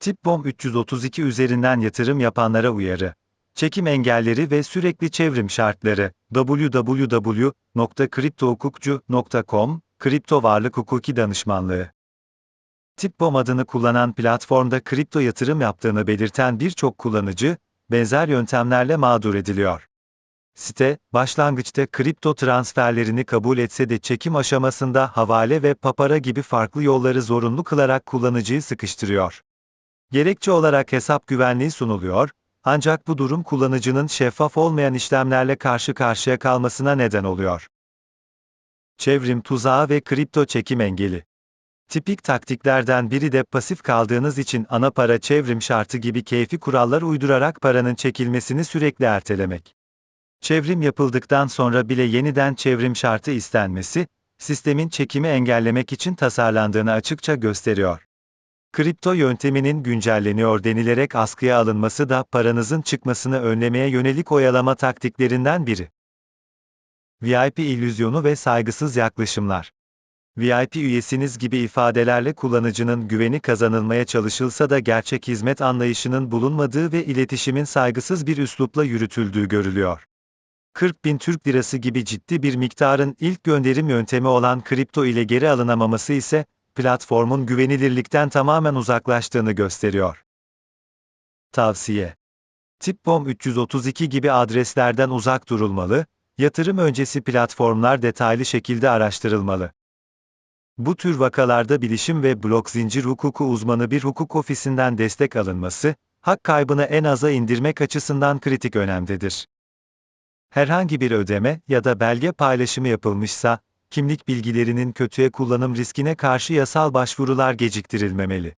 Tipbom 332 üzerinden yatırım yapanlara uyarı. Çekim engelleri ve sürekli çevrim şartları. www.kriptohukukcu.com Kripto Varlık Hukuki Danışmanlığı Tipbom adını kullanan platformda kripto yatırım yaptığını belirten birçok kullanıcı, benzer yöntemlerle mağdur ediliyor. Site, başlangıçta kripto transferlerini kabul etse de çekim aşamasında havale ve papara gibi farklı yolları zorunlu kılarak kullanıcıyı sıkıştırıyor. Gerekçe olarak hesap güvenliği sunuluyor, ancak bu durum kullanıcının şeffaf olmayan işlemlerle karşı karşıya kalmasına neden oluyor. Çevrim tuzağı ve kripto çekim engeli. Tipik taktiklerden biri de pasif kaldığınız için ana para çevrim şartı gibi keyfi kurallar uydurarak paranın çekilmesini sürekli ertelemek. Çevrim yapıldıktan sonra bile yeniden çevrim şartı istenmesi, sistemin çekimi engellemek için tasarlandığını açıkça gösteriyor. Kripto yönteminin güncelleniyor denilerek askıya alınması da paranızın çıkmasını önlemeye yönelik oyalama taktiklerinden biri. VIP illüzyonu ve saygısız yaklaşımlar. VIP üyesiniz gibi ifadelerle kullanıcının güveni kazanılmaya çalışılsa da gerçek hizmet anlayışının bulunmadığı ve iletişimin saygısız bir üslupla yürütüldüğü görülüyor. 40 bin Türk lirası gibi ciddi bir miktarın ilk gönderim yöntemi olan kripto ile geri alınamaması ise, platformun güvenilirlikten tamamen uzaklaştığını gösteriyor. Tavsiye Tipbom 332 gibi adreslerden uzak durulmalı, yatırım öncesi platformlar detaylı şekilde araştırılmalı. Bu tür vakalarda bilişim ve blok zincir hukuku uzmanı bir hukuk ofisinden destek alınması, hak kaybını en aza indirmek açısından kritik önemdedir. Herhangi bir ödeme ya da belge paylaşımı yapılmışsa, kimlik bilgilerinin kötüye kullanım riskine karşı yasal başvurular geciktirilmemeli.